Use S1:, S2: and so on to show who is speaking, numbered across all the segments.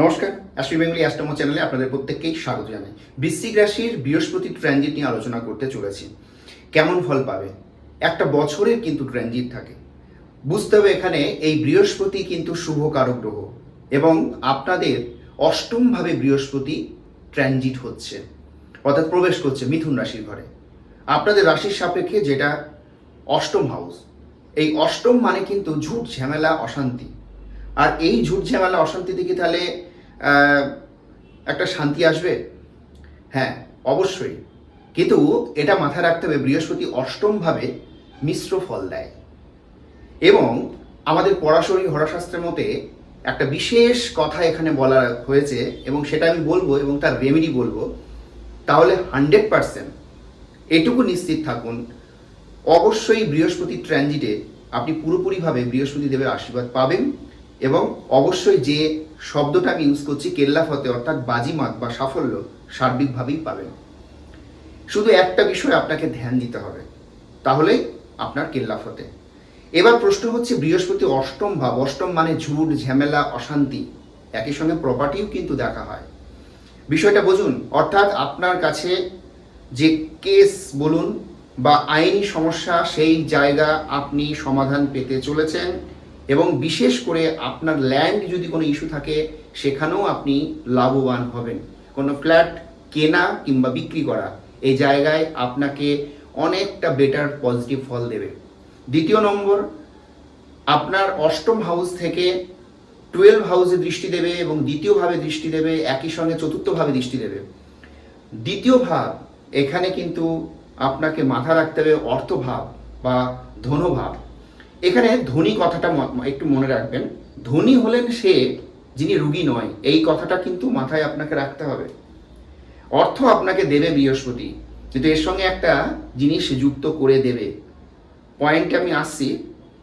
S1: নমস্কার, অ্যাস্ট্রি বেঙ্গলি অ্যাস্ট্রোম চ্যানেলে আপনাদের প্রত্যেককেই স্বাগত জানাই। বৃশ্চিক রাশির বৃহস্পতি ট্রানজিট নিয়ে আলোচনা করতে চলেছি। কেমন ফল পাবে? একটা বছরের কিন্তু ট্রানজিট থাকে। বুঝতে হবে এখানে এই বৃহস্পতি কিন্তু শুভ কারক গ্রহ এবং আপনাদের অষ্টমভাবে বৃহস্পতি ট্রানজিট হচ্ছে, অর্থাৎ প্রবেশ করছে মিথুন রাশির ঘরে। আপনাদের রাশির সাপেক্ষে যেটা অষ্টম হাউস এই অষ্টম মানে কিন্তু ঝুট, ঝামেলা, অশান্তি। আর এই ঝুট ঝামেলা, অশান্তি থেকে তাহলে একটা শান্তি আসবে? হ্যাঁ অবশ্যই। কিন্তু এটা মাথায় রাখতে হবে, বৃহস্পতি অষ্টমভাবে মিশ্র ফল দেয়। এবং আমাদের পড়াশোনার হরাশাস্ত্রের মতে একটা বিশেষ কথা এখানে বলা হয়েছে, এবং সেটা আমি বলব এবং তার রেমেডি বলব। তাহলে হান্ড্রেড পারসেন্ট এটুকু নিশ্চিত থাকুন, অবশ্যই বৃহস্পতি ট্রানজিটে আপনি পুরোপুরিভাবে বৃহস্পতি দেবের আশীর্বাদ পাবেন। এবং অবশ্যই যে শব্দটা আমি ইউজ করছি কেল্লাফতে অর্থাৎ বাজিমাত বা সাফল্য, সার্বিকভাবেই পাবেন। শুধু একটা বিষয় আপনাকে ধ্যান দিতে হবে, তাহলেই আপনার কেল্লাফতে এবার প্রশ্ন হচ্ছে বৃহস্পতি অষ্টম ভাব, অষ্টম মানে ঝুট ঝামেলা, অশান্তি, একই সঙ্গে প্রপার্টিও কিন্তু দেখা হয়। বিষয়টা বুঝুন, অর্থাৎ আপনার কাছে যে কেস বলুন বা আইনি সমস্যা, সেই জায়গা আপনি সমাধান পেতে চলেছেন। এবং বিশেষ করে আপনার ল্যান্ড যদি কোনো ইস্যু থাকে, সেখানেও আপনি লাভবান হবেন। কোনো ফ্ল্যাট কেনা কিংবা বিক্রি করা, এই জায়গায় আপনাকে অনেকটা বেটার পজিটিভ ফল দেবে। দ্বিতীয় নম্বর, আপনার অষ্টম হাউস থেকে টুয়েলভ হাউসে দৃষ্টি দেবে এবং দ্বিতীয়ভাবে দৃষ্টি দেবে, একই সঙ্গে চতুর্থভাবে দৃষ্টি দেবে। দ্বিতীয় ভাব, এখানে কিন্তু আপনাকে মাথা রাখতে হবে অর্থভাব বা ধনভাব। এখানে ধনী কথাটা একটু মনে রাখবেন। ধনী হলেন সে যিনি রুগী নয়। এই কথাটা কিন্তু মাথায় আপনাকে রাখতে হবে। অর্থ আপনাকে দেবে বৃহস্পতি, কিন্তু এর সঙ্গে একটা জিনিস যুক্ত করে দেবে। পয়েন্টে আমি আসছি,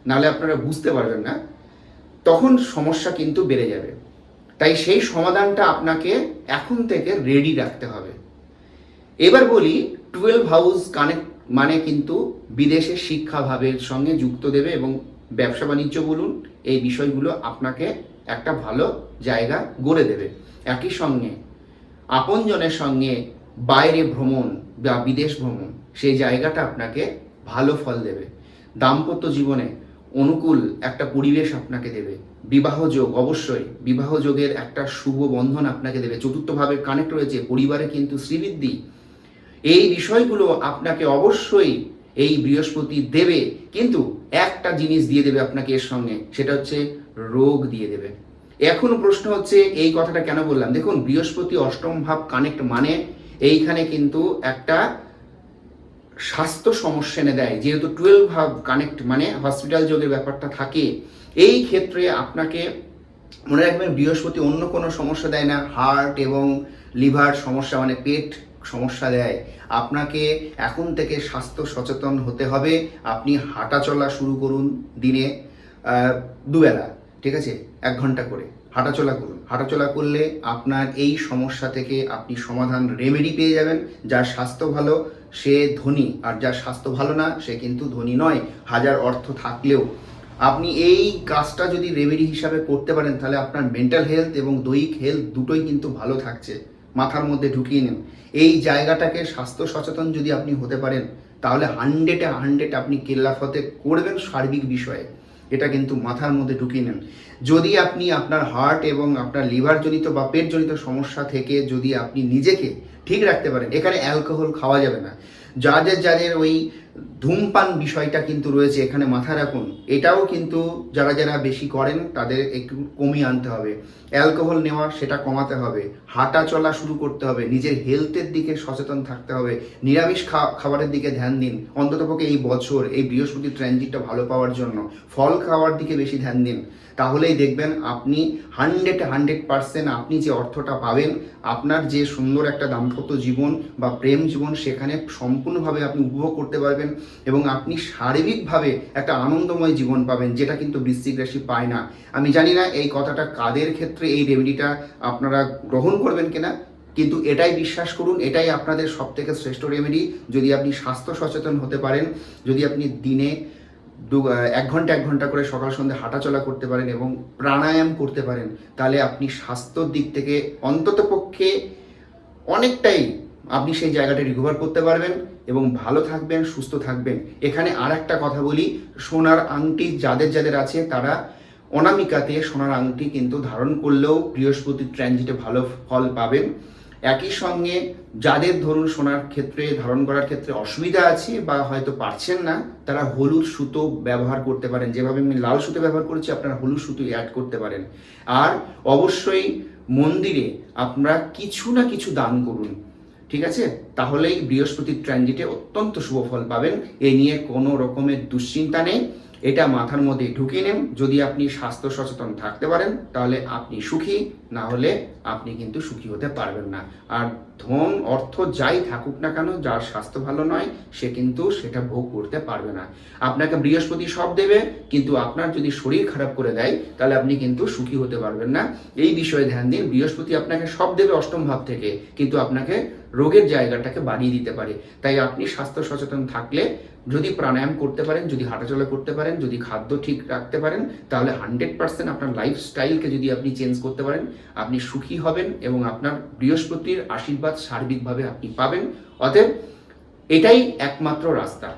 S1: নাহলে আপনারা বুঝতে পারবেন না। তখন সমস্যা কিন্তু বেড়ে যাবে। তাই সেই সমাধানটা আপনাকে এখন থেকে রেডি রাখতে হবে। এবার বলি টুয়েলভ হাউস কানেক্ট মানে কিন্তু বিদেশের শিক্ষাভাবের সঙ্গে যুক্ত দেবে এবং ব্যবসা বাণিজ্য বলুন, এই বিষয়গুলো আপনাকে একটা ভালো জায়গা গড়ে দেবে। একই সঙ্গে আপনজনের সঙ্গে বাইরে ভ্রমণ বা বিদেশ ভ্রমণ সেই জায়গাটা আপনাকে ভালো ফল দেবে। দাম্পত্য জীবনে অনুকূল একটা পরিবেশ আপনাকে দেবে। বিবাহ যোগ, অবশ্যই বিবাহ যোগের একটা শুভ বন্ধন আপনাকে দেবে। চতুর্থভাবে কানেক্ট রয়েছে, পরিবারে কিন্তু শ্রীবৃদ্ধি এই বিষয়গুলো আপনাকে অবশ্যই এই বৃহস্পতি দেবে, কিন্তু একটা জিনিস দিয়ে দেবে আপনাকে এর সঙ্গে, সেটা হচ্ছে রোগ দিয়ে দেবে। এখন প্রশ্ন হচ্ছে, এই কথাটা কেন বললাম? দেখুন, বৃহস্পতি অষ্টম ভাব কানেক্ট মানে এইখানে কিন্তু একটা স্বাস্থ্য সমস্যা এনে দেয়, যেহেতু টুয়েলভ ভাব কানেক্ট মানে হসপিটাল যোগের ব্যাপারটা থাকে। এই ক্ষেত্রে আপনাকে মনে রাখবেন, বৃহস্পতি অন্য কোনো সমস্যা দেয় না হার্ট এবং লিভার সমস্যা মানে পেট সমস্যা দেয়। আপনাকে এখন থেকে স্বাস্থ্য সচেতন হতে হবে। আপনি হাঁটা চলা শুরু করুন দিনে দুবেলা, ঠিক আছে? এক ঘণ্টা করে হাঁটাচলা করুন। হাঁটাচলা করলে আপনার এই সমস্যা থেকে আপনি সমাধান রেমেডি পেয়ে যাবেন। যার স্বাস্থ্য ভালো, সে ধনী। আর যার স্বাস্থ্য ভালো না, সে কিন্তু ধনী নয়। হাজার অর্থ থাকলেও। আপনি এই কাজটা যদি রেমেডি হিসাবে করতে পারেন, তাহলে আপনার মেন্টাল হেলথ এবং দৈহিক হেলথ দুটোই কিন্তু ভালো থাকছে। মাথার মধ্যে ঢুকিয়ে নিন। এই জায়গাটাকে স্বাস্থ্য সচেতন যদি আপনি হতে পারেন, তাহলে হান্ড্রেডে হান্ড্রেড আপনি কেল্লাফতে করবেন সার্বিক বিষয়ে। এটা কিন্তু মাথার মধ্যে ঢুকিয়ে নেন। যদি আপনি আপনার হার্ট এবং আপনার লিভার জনিত বা পেট জনিত সমস্যা থেকে যদি আপনি নিজেকে ঠিক রাখতে পারেন, এখানে অ্যালকোহল খাওয়া যাবে না। যাদের যাদের ওই ধূমপান বিষয়টা কিন্তু রয়েছে এখানে মাথা রাখুন। এটাও কিন্তু যারা যারা বেশি করেন, তাদের একটু কমিয়ে আনতে হবে। অ্যালকোহল নেওয়া, সেটা কমাতে হবে। হাঁটা চলা শুরু করতে হবে। নিজের হেলথের দিকে সচেতন থাকতে হবে। নিরামিষ খাবারের দিকে ধ্যান দিন। অন্ততপক্ষে এই বছর, এই বৃহস্পতি ট্রানজিটটা ভালো পাওয়ার জন্য। ফল খাওয়ার দিকে বেশি ধ্যান দিন। তাহলেই দেখবেন আপনি হান্ড্রেড হান্ড্রেড পার্সেন্ট আপনি যে অর্থটা পাবেন, আপনার যে সুন্দর একটা দাম্পত্য জীবন বা প্রেম জীবন, সেখানে সম্পূর্ণভাবে আপনি উপভোগ করতে পারবেন। এবং আপনি শারীরিকভাবে একটা আনন্দময় জীবন পাবেন, যেটা কিন্তু বৃশ্চিক রাশি পায় না। আমি জানি না এই কথাটা কাদের ক্ষেত্রে এই রেমেডিটা আপনারা গ্রহণ করবেন কিনা, কিন্তু এটাই বিশ্বাস করুন, এটাই আপনাদের সব থেকে শ্রেষ্ঠ রেমেডি যদি আপনি স্বাস্থ্য সচেতন হতে পারেন, যদি আপনি দিনে দু, এক ঘণ্টা এক ঘণ্টা করে সকাল সন্ধ্যে হাঁটাচলা করতে পারেন এবং প্রাণায়াম করতে পারেন, তাহলে আপনি স্বাস্থ্যর দিক থেকে অন্ততপক্ষে অনেকটাই আপনি সেই জায়গাটা রিকভার করতে পারবেন। এবং ভালো থাকবেন, সুস্থ থাকবেন। এখানে আর একটা কথা বলি, সোনার আংটি যাদের যাদের আছে তারা অনামিকাতে সোনার আংটি কিন্তু ধারণ করলেও বৃহস্পতির ট্রানজিটে ভালো ফল পাবেন। একই সঙ্গে যাদের ধরুন সোনার ক্ষেত্রে, ধারণ করার ক্ষেত্রে অসুবিধা আছে বা হয়তো পারছেন না, তারা হলুদ সুতো ব্যবহার করতে পারেন। যেভাবে আমি লাল সুতো ব্যবহার করেছি, আপনারা হলুদ সুতো অ্যাড করতে পারেন। আর অবশ্যই মন্দিরে আপনারা কিছু না কিছু দান করুন। ঠিক আছে? তাহলেই বৃহস্পতির ট্রানজিটে অত্যন্ত শুভ ফল পাবেন। এ নিয়ে কোনো রকমের দুশ্চিন্তা নেই। এটা মাথার মধ্যে ঢুকিয়ে নেন। যদি আপনি স্বাস্থ্য সচেতন থাকতে পারেন, তাহলে আপনি সুখী। না হলে আপনি কিন্তু সুখী হতে পারবেন না। আর ধন, অর্থ যাই থাকুক না কেন, যার স্বাস্থ্য ভালো নয়, সে কিন্তু সেটা ভোগ করতে পারবে না। আপনাকে বৃহস্পতি সব দেবে, কিন্তু আপনার যদি শরীর খারাপ করে দেয়, তাহলে আপনি কিন্তু সুখী হতে পারবেন না। এই বিষয়ে ধ্যান দিন। বৃহস্পতি আপনাকে সব দেবে অষ্টম ভাব থেকে, কিন্তু আপনাকে রোগের জায়গাটাকে বাড়িয়ে দিতে পারে। তাই আপনি স্বাস্থ্য সচেতন থাকলে যদি প্রাণায়াম করতে পারেন, যদি হাঁটাচলা করতে পারেন, যদি খাদ্য ঠিক রাখতে পারেন, তাহলে হান্ড্রেড পার্সেন্ট আপনার লাইফস্টাইলকে যদি আপনি চেঞ্জ করতে পারেন, আপনি সুখী হবেন এবং আপনার বৃহস্পতির আশীর্বাদ সার্বিকভাবে আপনি পাবেন। অতএব এটাই একমাত্র রাস্তা।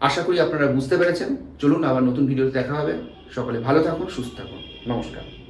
S1: আশা করি আপনারা বুঝতে পেরেছেন। চলুন আবার নতুন ভিডিওতে দেখা হবে। সকলে ভালো থাকুন, সুস্থ থাকুন। নমস্কার।